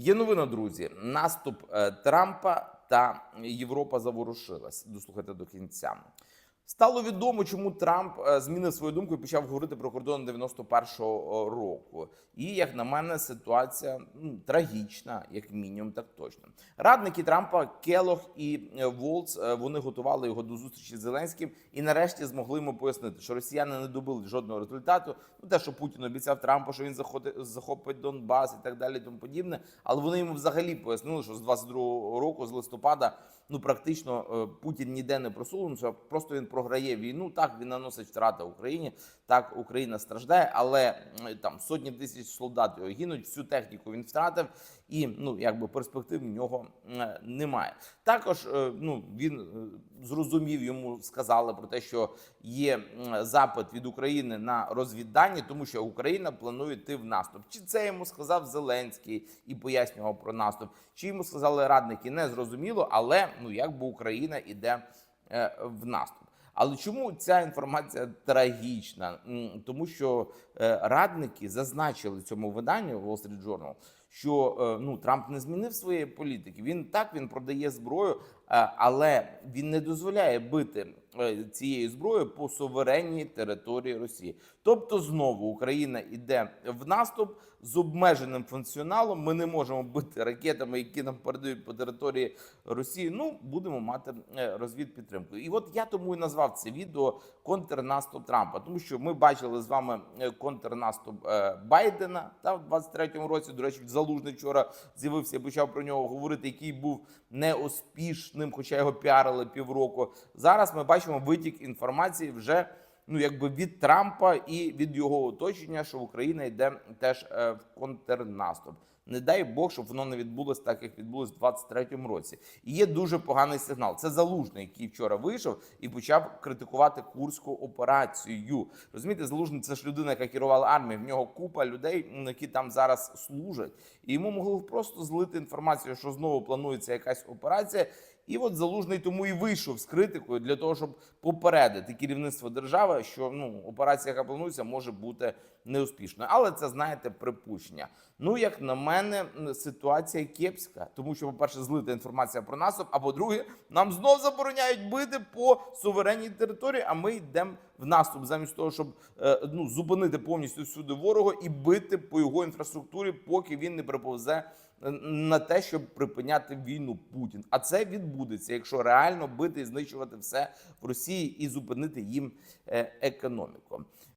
Є новина, друзі. Наступ е, Трампа та Європа заворушилась. Дослухайте до кінця. Стало відомо, чому Трамп е, змінив свою думку і почав говорити про кордон 91-го року. І як на мене, ситуація ну, трагічна, як мінімум, так точно. Радники Трампа Келох і е, Волц е, вони готували його до зустрічі з Зеленським і нарешті змогли йому пояснити, що росіяни не добили жодного результату. Ну те, що Путін обіцяв Трампу, що він заходить, захопить Донбас і так далі, тому подібне. Але вони йому взагалі пояснили, що з 22-го року, з листопада, ну практично е, Путін ніде не просунувся. Просто він програє війну. Так він наносить втрати Україні. Так Україна страждає, але там сотні тисяч солдат його гинуть. Всю техніку він втратив, і ну якби перспектив в нього е, немає. Також е, ну він е, зрозумів, йому сказали про те, що є запит від України на розвіддані, тому що Україна планує йти в наступ. Чи це йому сказав Зеленський і пояснював про наступ, чи йому сказали радники, не зрозуміло, але ну якби Україна іде в наступ. Але чому ця інформація трагічна? Тому що е, радники зазначили цьому виданню Wall Street Journal, що е, ну Трамп не змінив своєї політики. Він так він продає зброю, е, але він не дозволяє бити е, цією зброєю по суверенній території Росії. Тобто, знову Україна йде в наступ з обмеженим функціоналом. Ми не можемо бити ракетами, які нам передають по території Росії. Ну будемо мати розвідпідтримку. І от я тому і назвав це відео контрнаступ Трампа, тому що ми бачили з вами контрнаступ Байдена та в 23-му році. До речі, залужний вчора з'явився почав про нього говорити, який був неуспішним, хоча його піарили півроку. Зараз ми бачимо витік інформації вже. Ну, якби від Трампа і від його оточення, що Україна йде теж е, в контрнаступ. Не дай Бог, щоб воно не відбулося так, як відбулось в 23-му році. І є дуже поганий сигнал. Це залужний, який вчора вийшов і почав критикувати курську операцію. Розумієте, залужний це ж людина, яка керувала армією. В нього купа людей, які там зараз служать, і йому могли просто злити інформацію, що знову планується якась операція. І от залужний тому і вийшов з критикою для того, щоб попередити керівництво держави, що ну операція, яка планується, може бути неуспішною. Але це знаєте припущення. Ну як на мене, м, ситуація кепська, тому що, по-перше, злита інформація про наступ, а по-друге, нам знов забороняють бити по суверенній території. А ми йдемо в наступ замість того, щоб е, ну зупинити повністю всюди ворога і бити по його інфраструктурі, поки він не приповзе е, на те, щоб припиняти війну Путін. А це відбудеться, якщо реально бити і знищувати все в Росії і зупинити їм е, економіку.